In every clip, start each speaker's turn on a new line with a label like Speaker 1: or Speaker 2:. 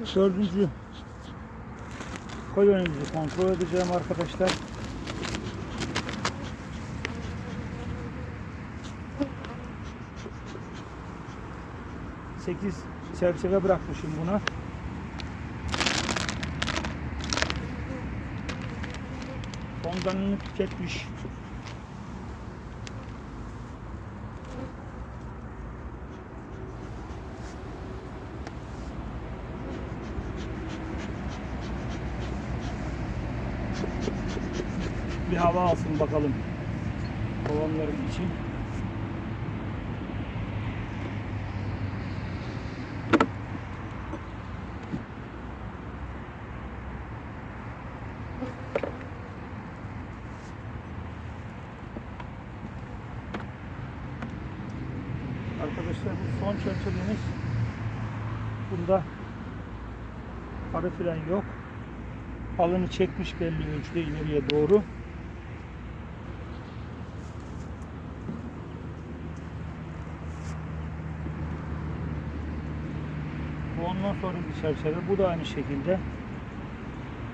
Speaker 1: Dördüncü kolonimizi kontrol edeceğim arkadaşlar. Sekiz çerçeve bırakmışım buna. Fondanını tüketmiş. Bir hava alsın bakalım. Kovanların için. Arkadaşlar bu son çerçevemiz. Bunda arı fren yok. Alını çekmiş belli ölçüde ileriye doğru. Bu ondan sonra bir çerçeve. Bu da aynı şekilde.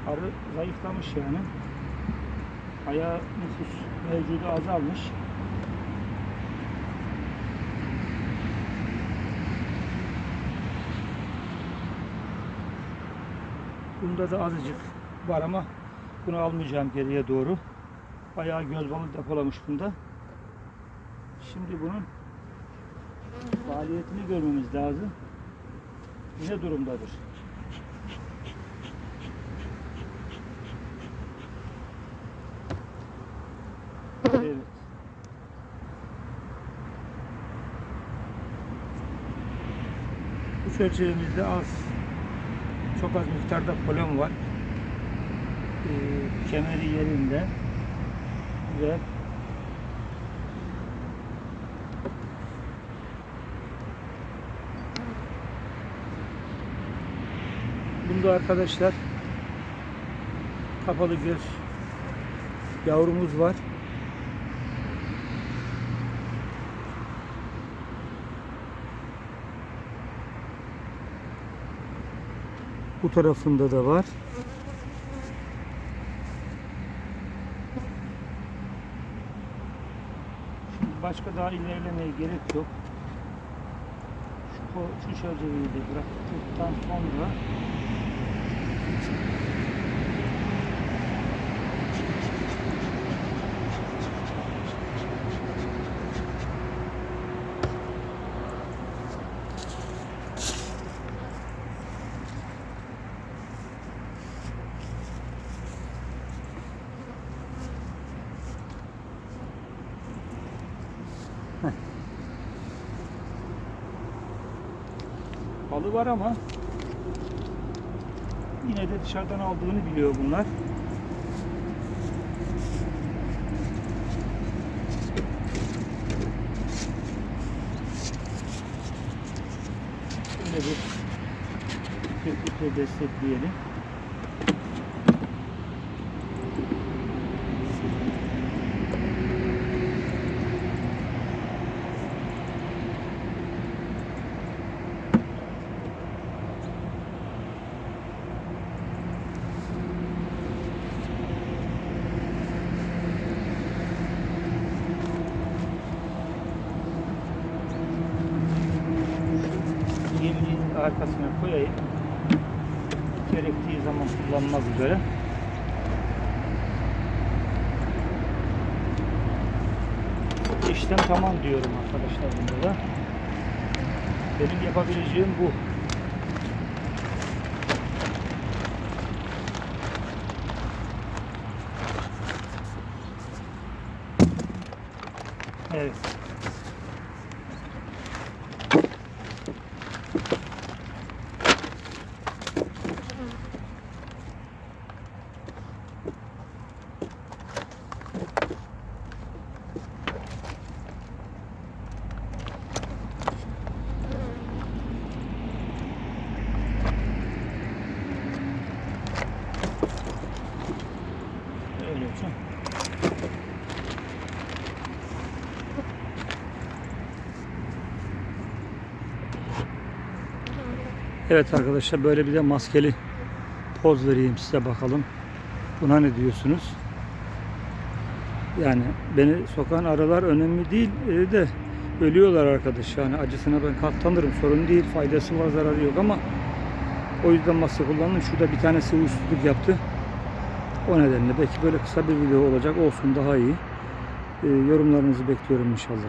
Speaker 1: Arı zayıflamış yani. Ayağı nüfus mevcudu azalmış. Bunda da azıcık var ama bunu almayacağım geriye doğru. Bayağı göz balı depolamış bunda. Şimdi bunun faaliyetini görmemiz lazım. Ne durumdadır? Evet. Bu çerçevemizde az çok az miktarda polen var. Ee, kemeri yerinde. Güzel. Bunda arkadaşlar kapalı göz yavrumuz var. Bu tarafında da var. Şimdi başka daha ilerlemeye gerek yok. Şu, şu çerçeveyi de bıraktıktan sonra balı var ama yine de dışarıdan aldığını biliyor bunlar. Şöyle bir köpükle destekleyelim. Arkasına koyayım. Gerektiği zaman kullanmak üzere. İşlem tamam diyorum arkadaşlar bunda da. Benim yapabileceğim bu. Evet. Öyle olsun. Evet arkadaşlar böyle bir de maskeli poz vereyim size bakalım. Buna ne diyorsunuz? Yani beni sokan arılar önemli değil e, de ölüyorlar arkadaş. Yani acısına ben katlanırım sorun değil. Faydası var zararı yok ama o yüzden maske kullandım. Şurada bir tanesi uysuzluk yaptı. O nedenle belki böyle kısa bir video olacak olsun daha iyi. E, yorumlarınızı bekliyorum inşallah.